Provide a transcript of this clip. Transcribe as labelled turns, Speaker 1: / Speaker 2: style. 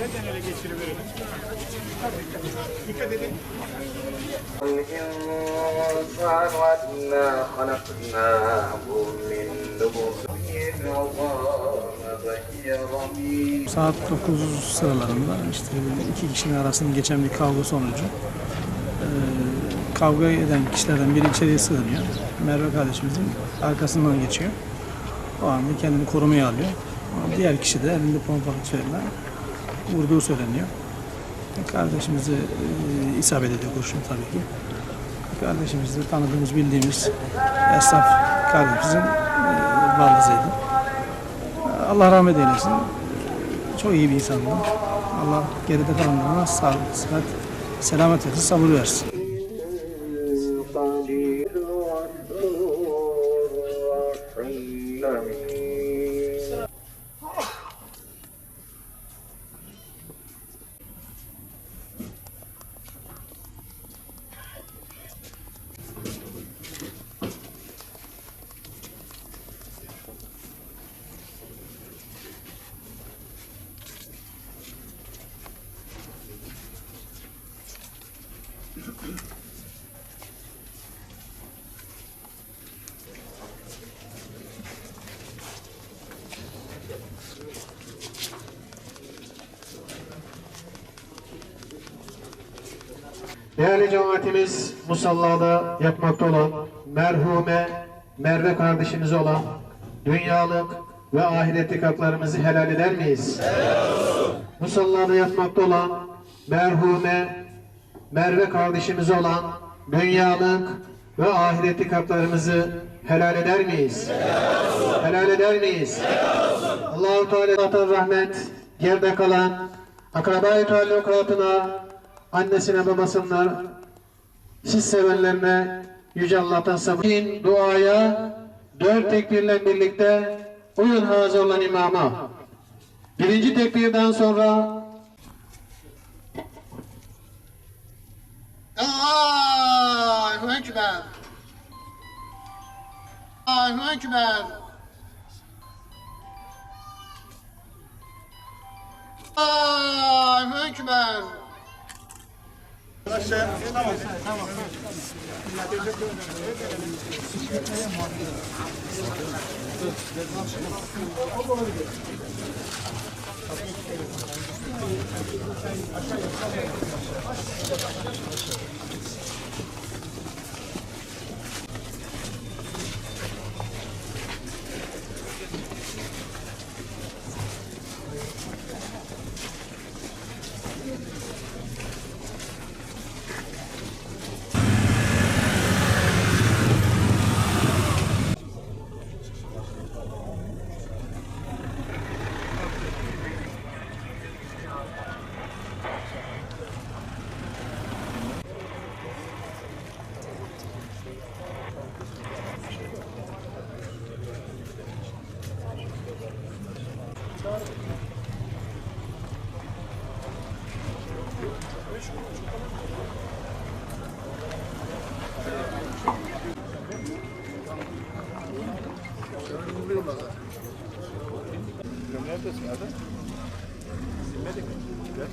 Speaker 1: Neden ele geçiriverelim? Dikkat edin.
Speaker 2: الإنسان وأنا خلقناه من نطفة فهي رميم
Speaker 3: Saat 9 sıralarında işte iki kişinin arasında geçen bir kavga sonucu eee, kavga eden kişilerden biri içeriye sığınıyor. Merve kardeşimizin arkasından geçiyor. O anda kendini korumaya alıyor. Ama diğer kişi de elinde pompa tüfeğiyle vurduğu söyleniyor. Kardeşimizi e, isabet ediyor kurşun tabii ki. Kardeşimiz de tanıdığımız, bildiğimiz esnaf kardeşimizin e, baldızıydı. Allah rahmet eylesin. Çok iyi bir insandı. Allah geride kalanlarına sağlık, sıhhat, selamet versin, sabır versin.
Speaker 2: Amin.
Speaker 4: Değerli cemaatimiz musallada yapmakta olan merhume Merve kardeşimiz olan dünyalık ve ahiretlik haklarımızı helal eder miyiz? Musallada yatmakta olan merhume Merve kardeşimiz olan dünyalık ve ahiretlik haklarımızı helal eder miyiz? Helal eder miyiz? Allahu Teala'dan rahmet, geride kalan akrabayı talukatına, annesine babasına, siz sevenlerine Yüce Allah'tan sabır. Duaya dört tekbirle birlikte uyun hazır olan imama. Birinci tekbirden sonra Allahu Ekber Allahu Ekber Allahu Ekber
Speaker 1: Aşağı. Tamam. Tamam. 私は。Neredesin adam? Bilmedik mi? Gel.